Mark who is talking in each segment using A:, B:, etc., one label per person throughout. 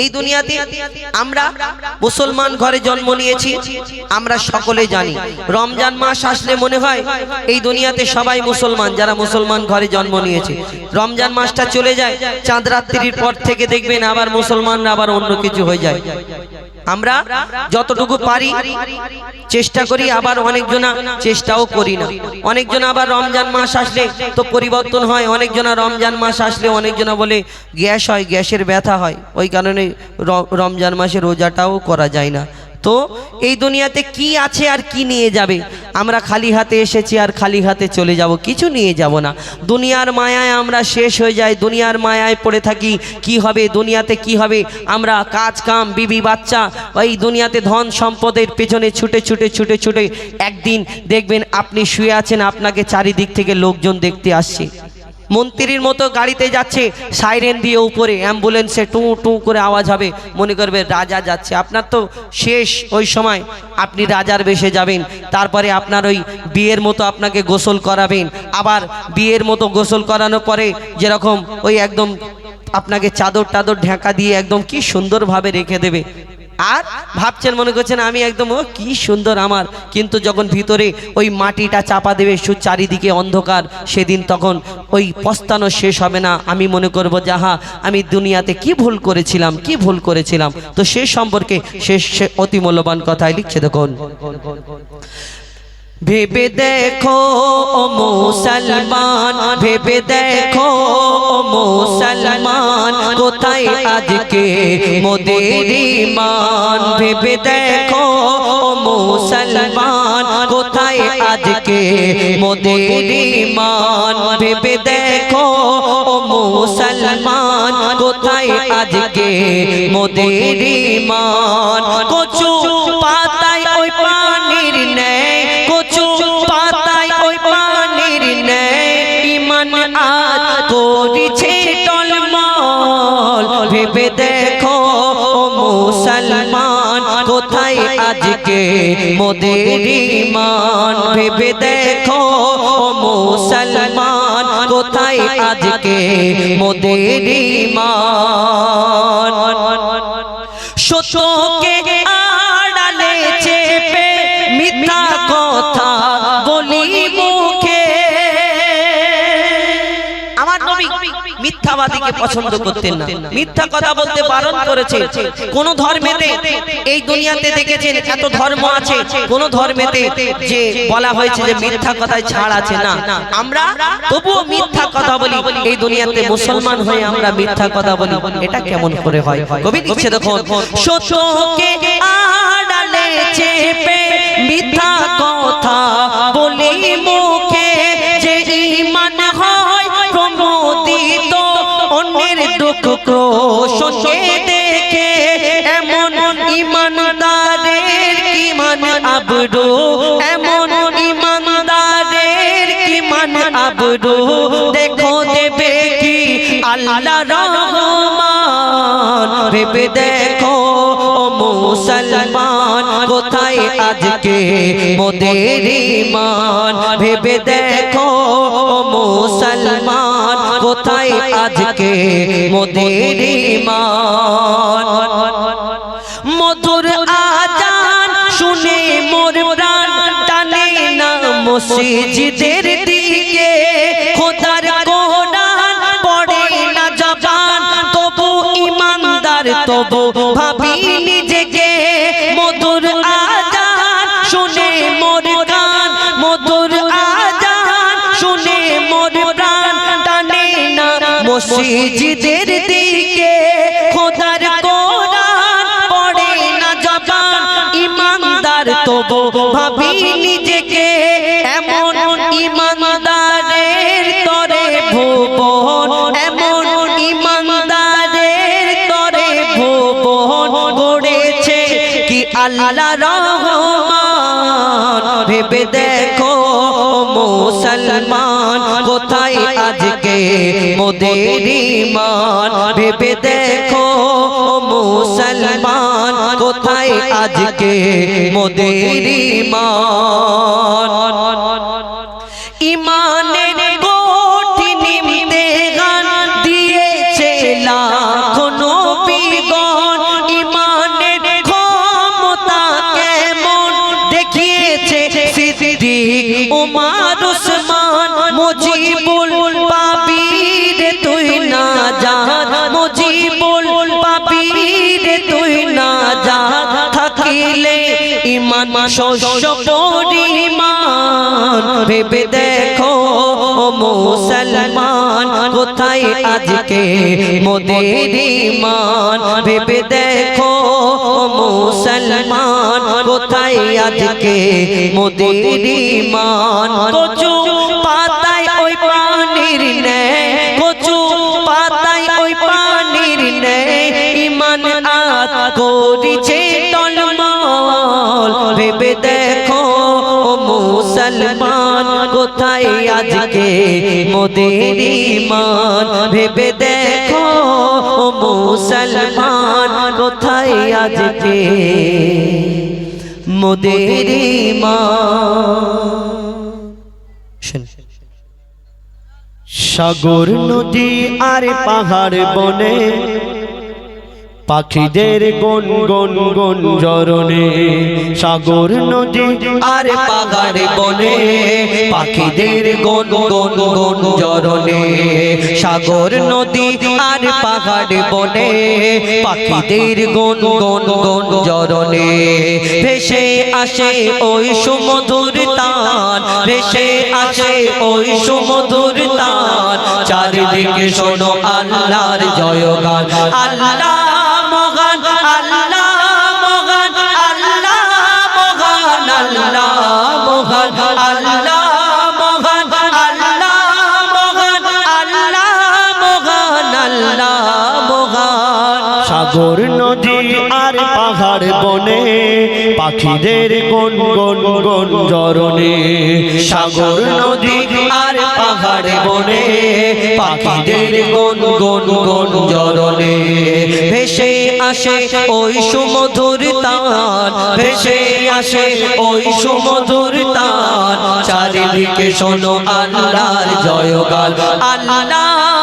A: এই দুনিয়াতে আমরা মুসলমান ঘরে জন্ম নিয়েছি, আমরা সকলে জানি। রমজান মাস আসলে মনে হয় এই দুনিয়াতে সবাই মুসলমান, যারা মুসলমান ঘরে জন্ম নিয়েছে। রমজান মাসটা চলে যায়, চাঁদ রাত্রির পর থেকে দেখবেন আবার মুসলমানরা আবার অন্য কিছু হয়ে যায়। আমরা যতটুকু পারি চেষ্টা করি, আবার অনেকজনা চেষ্টাও করি না। অনেকজনা আবার রমজান মাস আসলে তো পরিবর্তন হয়, অনেকজনা রমজান মাস আসলে অনেকজনা বলে গ্যাস হয়, গ্যাসের ব্যথা হয়। ওই কারণে রমজান মাসে রোজাটাও করা যায় না। তো এই দুনিয়াতে কি আছে আর কি নিয়ে যাবে? আমরা খালি হাতে এসেছি আর খালি হাতে চলে যাব, কিছু নিয়ে যাব না। দুনিয়ার মায়ায় আমরা শেষ হয়ে যাই, দুনিয়ার মায়ায় পড়ে থাকি, কি হবে, দুনিয়াতে কি হবে? আমরা কাজ, কাম, বিবি, বাচ্চা, এই দুনিয়াতে ধন সম্পদের পেছনে ছুটে ছুটে ছুটে ছুটে একদিন দেখবেন আপনি শুয়ে আছেন, আপনাকে চারিদিক থেকে লোকজন দেখতে আসছে। মন্ত্রীর মতো গাড়িতে যাচ্ছে, সাইরেন দিয়ে উপরে, অ্যাম্বুলেন্সে টু টু করে আওয়াজ হবে, মনে করবে রাজা যাচ্ছে। আপনার তো শেষ ওই সময়, আপনি রাজার বেশে যাবেন, তারপরে আপনার ওই বিয়ের মতো আপনাকে গোসল করাবেন। আবার বিয়ের মতো গোসল করানোর পরে যেরকম ওই একদম আপনাকে চাদর টাদর ঢাকা দিয়ে একদম কি সুন্দরভাবে রেখে দেবে। আর ভাবছেন, মনে করছেন আমি একদম, ও, কি সুন্দর আমার। কিন্তু যখন ভিতরে ওই মাটিটা চাপা দেবে, সু চারিদিকে অন্ধকার, সেদিন তখন ওই পস্তানো শেষ হবে না। আমি মনে করব যাহা আমি দুনিয়াতে কি ভুল করেছিলাম, কি ভুল করেছিলাম। তো সে সম্পর্কে শেষ অতি মূল্যবান কথাই লিখছে দেখুন। ভেবে দেখো মুসলমান, ভেবে দেখো মুসলমান, কোথায় আজকে মোদের ইমান ভেবে দেখো মুসলমান, কোথায় আজকে মোদের ইমান ভেবে দেখো মুসলমান, কোথায় আজকে মোদের ইমান কচু পাতায় ভেবে দেখো মুসলমান, কোথায় আজকে মোদের ইমান ভেবে দেখো মুসলমান, কোথায় আজকে মোদের ইমান সত্যকে আমার নবী মিথ্যাবাদীকে পছন্দ করতেন না। মিথ্যা কথা বলতে বারণ করেছে। কোন ধর্মেতে এই দুনিয়াতে দেখেছেন এত ধর্ম আছে। কোন ধর্মেতে যে বলা হয়েছে যে মিথ্যা কথায় ছাড় আছে না। আমরা তবুও মিথ্যা কথা বলি, এই দুনিয়াতে মুসলমান হয়ে আমরা মিথ্যা কথা বলি। এটা কেমন করে হয়? কবি দিচ্ছে সত্যকে আড়ালে চেপে মিথ্যা কথা বলি মুখে ইমানদারের ইমান আবরু? এমন ইমানদারের ইমান আবরু? দেখো দেবে কি আল্লাহ রহমান, ভেবে দেখো মুসলমান, কোথায় আজকে মোদের ইমান ভেবে দেখো মুসলমান, কোথায় আজকে মোদের ইমান মসজিদের দিকে খোদার কোরআন পড়ে না জবান, তবু ইমানদার, তবু ভাবি নিজেকে মধুর আজান, শুনে মোর গান, মধুর আজান, শুনে মোর প্রাণ টানে না। মসজিদের দিকে খোদার কোরআন পড়ে না জবান, ইমানদার, তবু ভাবি নিজেকে আল্লাহ রহমান। ভেবে দেখো মুসলমান, কোথায় আজকে মোদের মান ভেবে দেখো মুসলমান, কোথায় আজকে মোদের ইমান শস্য পরিমাণ। ভেবে দেখো মুসলমান, কোথায় আজকে মোদের ইমান ভেবে দেখো মুসলমান, কোথায় আজকে মোদের ইমান কচু কোথায় আজকে মোদের ইমান ভেবে দেখো ও মুসলমান কোথায় আজকে মোদের ইমান
B: সাগর নদী আর পাহাড় বনে পাখিদের গন গন গন জরনে সাগর নদী
A: আর পাহাড় বনে, পাখিদের গন গন গন জরনে সাগর নদী আর পাহাড় বনে, পাখিদের গন গন গন জরনে ভেসে আসে ওই সুমধুর তান, ভেসে আসে ওই সুমধুর তান। চারিদিকে শোনো আল্লাহর জয়গান, আল্লাহ
B: পাখিদের গন গন গন জরনে
A: সাগর, নদী আর পাহাড় বনে, পাখিদের গন গন গন জরনে ভেসে আসে ওই সুমধুর তান, ভেসে আসে ওই সুমধুর তান। চারিদিকে শোনো আল্লাহর জয়গান, আল্লাহ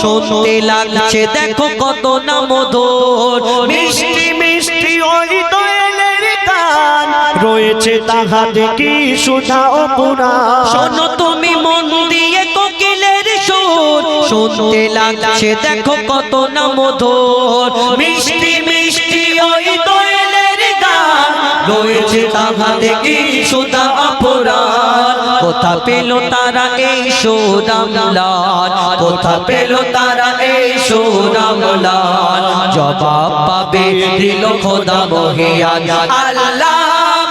A: শুনতে লাগছে দেখো কত না মধুর। মিষ্টি
B: মিষ্টি ওই দোয়েলের গান। রয়েছে তাহাতে কি সুধা ও পুরাণ।
A: শোনো তুমি মন দিয়ে কোকিলের সুর। শুনতে লাগছে দেখো কত না মধুর। মিষ্টি মিষ্টি ওই দোয়েলের গান। রয়েছে তাহাতে কি সুদা অপরাধ কোথা পেল তারা এই সুরাম লাল কোথা পেল তারা এই সুরাম লাল জবাব পাবে দিল খোদা মহিয়ান। আল্লাহ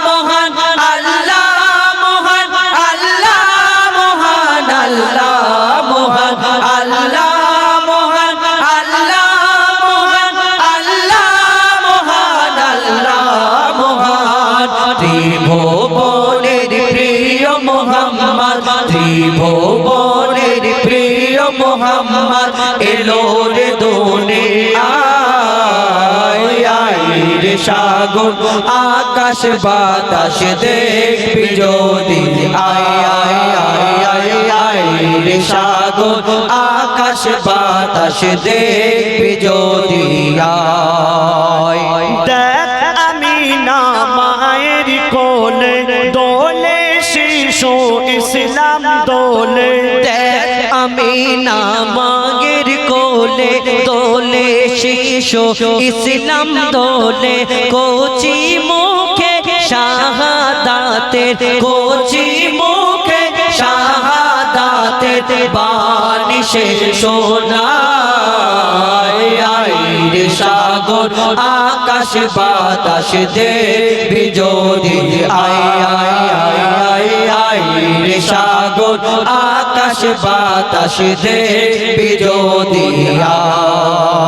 A: মহান আল্লাহ মহান আল্লাহ মহান, আল্লাহ এলো রে দোনে আয় সাগর, আকাশ বাতাস দেখবি যদি। আয় আয় আয় আয় রে সাগর, আকাশ বাতাস দেখবি যদি। আয়,
B: দেখ আমি না মায়ের কোলে, দোলে শিশু ইসলাম দোলে।
A: দেখ আমি না মাগের কোলে দোলে শিশু ইসলাম দোলে কোচি মুখে শাহাদাতের কোচি মুখে শাহাদাতের বানিশে সে শোনায় আয় রে রে সাগর, আকাশ বাতাস দে বিজোদি আয় আয় আয় আয় আয় রে সাগর, আকাশ বাতাস দে বিজোদি আয়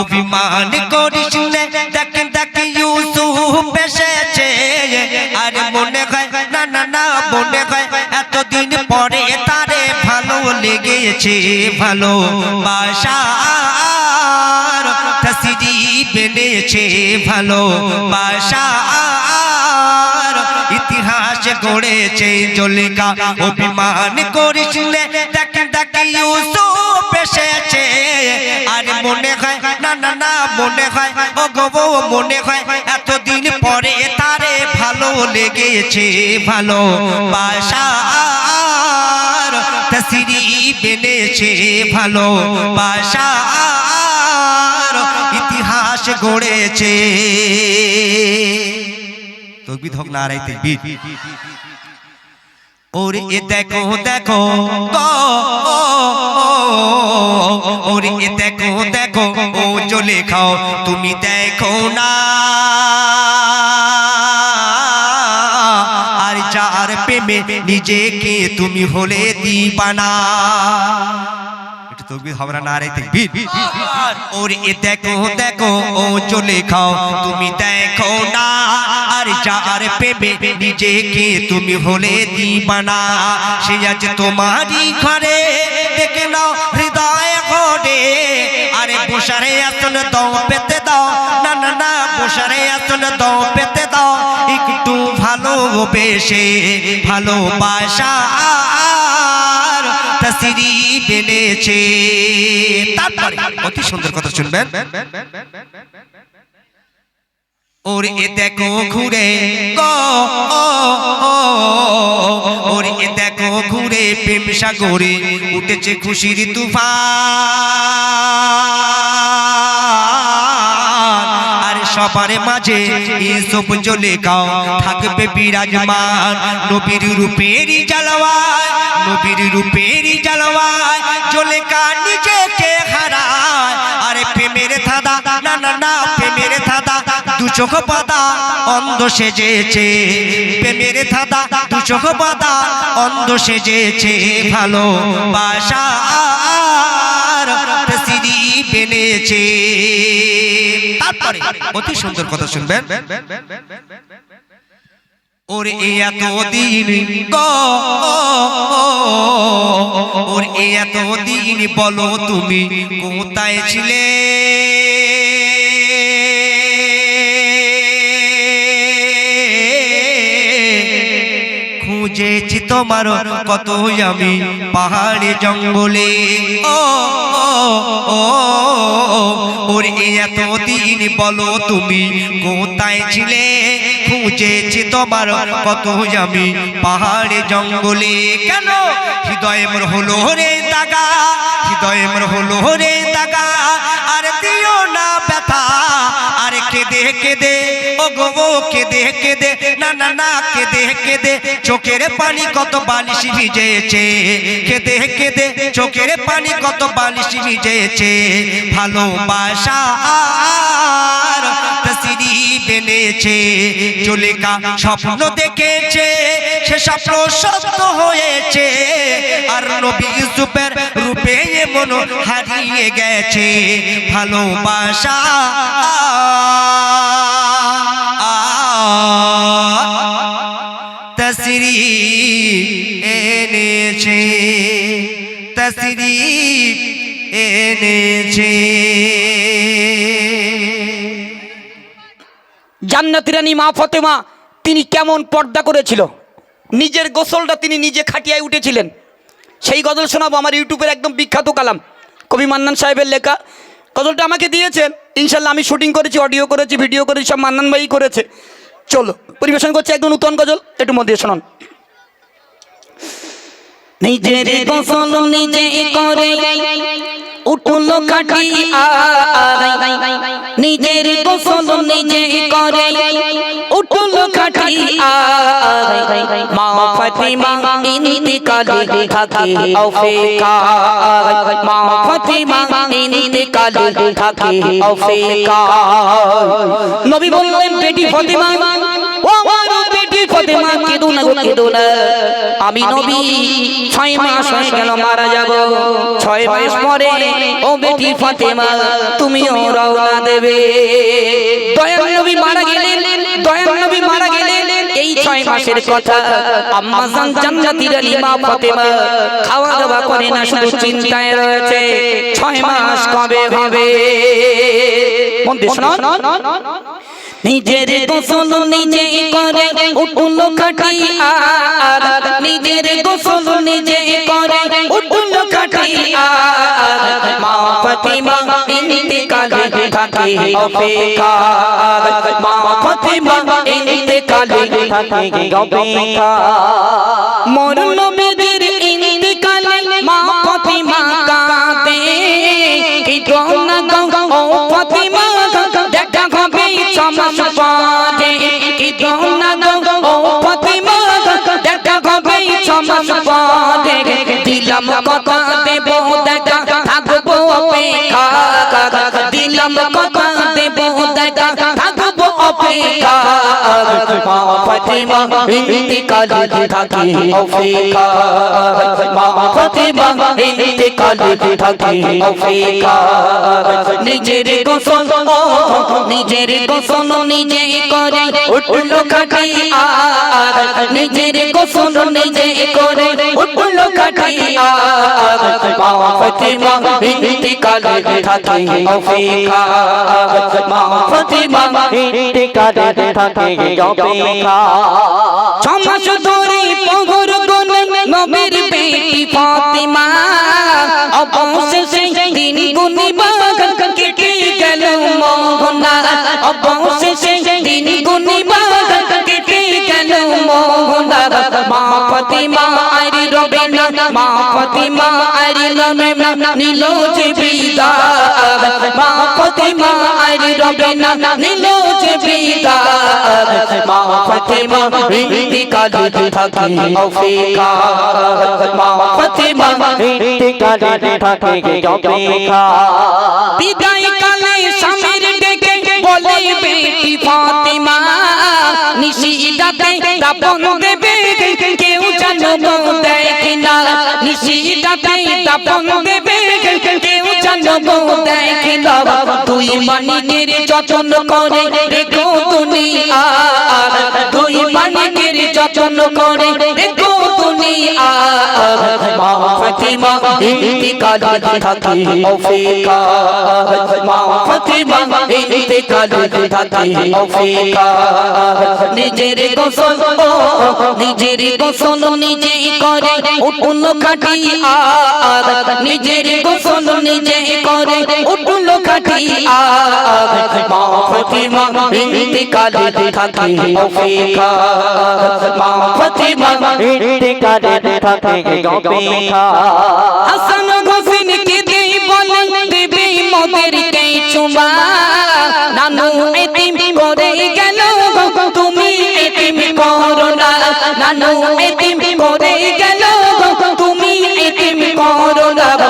B: অভিমান করিস মনে হয়, না না না, মনে হয়, এতদিন পরে তারে ভালো লেগেছে, ভালো বাসার তসরি বেনেছে ভালো বাসার ইতিহাস গড়েছে, জলিকা। অভিমান করিস দেখ দেখ ইউসুফ এসেছে। আর মনে হয়, না না না, মনে হয় ও গো মনে হয়, এতদিন পরে তারে ভালো লেগেছে, ভালো বাসার তসরি বেনেছে, ভালো বাসার ইতিহাস গড়েছে। তকবিদ হোক না আড়াই তকবিদ ওরে এ দেখো দেখো ওরে এ দেখো দেখো ও চলে খাও তুমি দেখো না। আর যার প্রেমে নিজেকে তুমি হলে দিবানা। না ওর এ দেখো দেখো ও চলে খাও তুমি দেখো না। আর যার পেবে নিজেকে তুমি হলে দিবানা, সে আজ তোমারই ঘরে। দেখে নাও, হৃদয় ঘরে আরে বসারে আসন দাও, পেতে দাও। না না না, বসারে আসন দাও, পেতে দাও। একটু ভালোবেসে, ভালোবাসা তসরি বেনেছে তারপরে অতি সুন্দর কথা শুনবেন। ওর এ দেখো ঘুরে গো ওর এ দেখো ঘুরে প্রেম সাগরে উঠেছে খুশির তুফান। আর সবার মাঝে ইসব জ্বলে গাও থাকবে বিরাজমান নবীর রূপেরই জ্বালাওয়ায় নবীর রূপেরই জ্বালাওয়ায় জ্বলে কা নিজেকে হারায়। আরে প্রেমের ধাঁধা না না না প্রেমের ধাঁধা। দু চোখ পাতা অন্ধ সেজেছে। প্রেমের ধাঁধা, দু চোখ পাতা অন্ধ সেজেছে। ভালো বাসা বেনেছে তারপরে, অতি সুন্দর কথা শুনবেন। ওরে এ এত দিন ওর এ এত দিন বলো তুমি কোথায় ছিলে? খুঁজেছি তোমার কত আমি পাহাড়ে জঙ্গলে। ও ওরে এত দিন বলো তুমি কোথায় ছিলে? খুঁজেছি তোমার কত আমি পাহাড়ে জঙ্গলে। কেন? হৃদয় মোর হলো রে দাগা, হৃদয় মোর হলো রে দাগা। আর দিও না ব্যথা আর কেঁদে কেঁদে ও গো ও কেঁদে কেঁদে না না না কেঁদে কেঁদে চোখের পানি কত বালিশ ভিজেছে। কেঁদে কেঁদে চোখের পানি কত বালিশ ভিজেছে। ভালোবাসা বেনেছে চলেকা স্বপ্ন দেখেছে, সে স্বপ্ন সত্য হয়েছে। আর নবী ইউসুফের রূপে কোনো হারিয়ে গেছে, ভালোবাসা। তসরি এনেছে তসরি এনেছে।
C: জান্নাতি রানী মা ফতেমা, তিনি কেমন পর্দা করেছিল? নিজের গোসলটা তিনি নিজে খাটিয়ায় উঠেছিলেন। সেই গজল শোনাবো, আমার ইউটিউবের একদম বিখ্যাত কালাম, কবি মান্নান সাহেবের লেখা। গজলটা আমাকে দিয়েছেন, ইনশাল্লাহ আমি শুটিং করেছি, অডিও করেছি, ভিডিও করেছি, সব মান্নান ভাই করেছে। চলো, পরিবেশন করছে একদম নূতন গজল, একটু মধ্যে শোনান। নিজের গোসল নিজে করে উঠল খাটি নিজের গোসল নিজে করে। উঠল খাটি মা ফাতিমা ইন্তিকালে থাকে অফেকা মা ফাতিমা ইন্তিকালে থাকে। অফেকা নবী বললেন বেটি ফাতিমা? ও ফাতিমা কেঁদো না গো কেঁদো না আমি নবী ছয় মাস হয়ে গেল মারা যাব। ছয় মাস পরে ও বেটি ফাতেমা তুমিও রওনা দেবে। দয়াল নবী মারা গেলেন দয়াল নবী মারা গেলেন। এই ছয় মাসের কথা আম্মা জান জান্নাতি রানী মা ফাতেমা খাওয়া দাওয়া করে না শুধু চিন্তায় রয়েছে। ছয় মাস কবে হবে? মন দিয়ে নিজের গোসল নিজে করে উঠল খাটি আর নিজের গোসল নিজে করে উঠল খাটি আর মা ফাতিমা ইন্তেকালে থাকে অপেক্ষা। মা ফাতিমা ইন্তেকালে থাকে অপেক্ষা। মোর নবীদের সমাজ পদে কি গনা গো ও ফাতিমা, দেখা হবে সমাজ পদে দিলাম কত দেব, দেখা থাকব অপেক্ষা। দিলাম কথা দেব অপেক্ষা মা ফাতিমা ইন্তিকালে থাকে অপেক্ষা মা ফাতিমা ইন্তিকালে থাকে অপেক্ষা নিজের গোসল নিজের গোসল নিজে করে উঠল খাটি আর নিজের গোসল নিজে করে উঠল খাটি আর মা ফাতিমা ইন্তিকালে থাকে অপেক্ষা মা ফাতিমা ইন্তিকালে থাকে অপেক্ষা। ছমাস ধরে পহর গনে নবীর বেটি ফাতিমা। অবশেষে দিন গুনিবা কেটে গেল মোহনা। অবশেষে দিন গুনিবা কেটে গেল মোহনা। মা ফাতিমা আর রবে না মা ফাতিমা আর রবে না নীল যে মা ফাতিমা আর রবে না নীল যে বিদার মা ফাতিমা, ইন্তিকালে থাকে অফিকা। মা ফাতিমা, ইন্তিকালে থাকে অফিকা। বিদায় কালে স্বামীর ডেকে বলে, বেটি ফাতিমা নিশিদাতে দাপন দেবে। কেউ জানো দেখে না নিশিদাতে দাপন দেবে। কেউ জানো দেখে তুই মানিকের যত্ন করে রেখো দুনিয়া। তুই মানিকের যত্ন করে রেখো দুনিয়া মা ফাতিমা ইন্তিকালে থাকে অফিকা মা ফাতিমা ইন্তিকালে থাকে অফিকা নিজের গোসল নিজের গোসল নিজে করে খাটি আর নিজের গোসল নিজে করে খাটি আর মা ফাতিমা ইন্তিকালে থাকে অফিকা মা ফাতিমা ইন্তিকালে থাকে অফিকা হাসান হোসেন কে দেই বলে দেবে মোদের কে চুমা। নানু এতিম করে গেল তুমি এতিম করো না। নানু এতিম করে গেল তুমি এতিম করো না।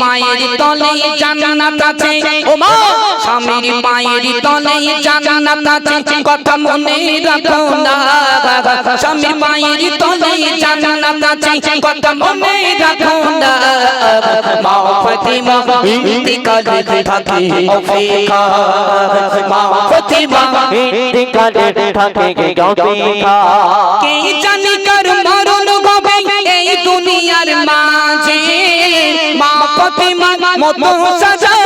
C: পায়ের তলে জান্নাত আছে। ও মা, স্বামীর পায়ের তলে জান্নাত আছে। কথা মনে রাখো না, স্বামীর পায়ের তলে জান্নাত আছে। কথা মনে রাখো না, মা ফাতিমা ইন্তিকালে থাকে অপেক্ষা। মা ফাতিমা
D: ইন্তিকালে থাকে অপেক্ষা।
C: কে জানি কার মরণ হবে এই দুনিয়ার মাঝে মা প্রতিমা মতো সাজাও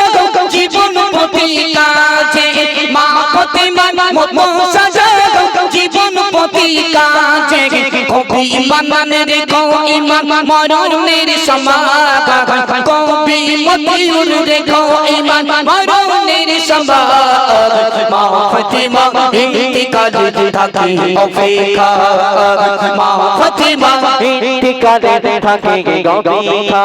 C: জীবন প্রতি কাজে মা প্রতিমা মতো সাজাও প্রতি কাজে কবি ইমান রেখো ইমান মরণের সমাধান কবি মতিউর রেখো ইমান মরণের সমাধান মা ফাতিমা ইন্তিকালে থাকে অপেক্ষা। মা ফাতিমা
D: ইন্তিকালে থাকে অপেক্ষা।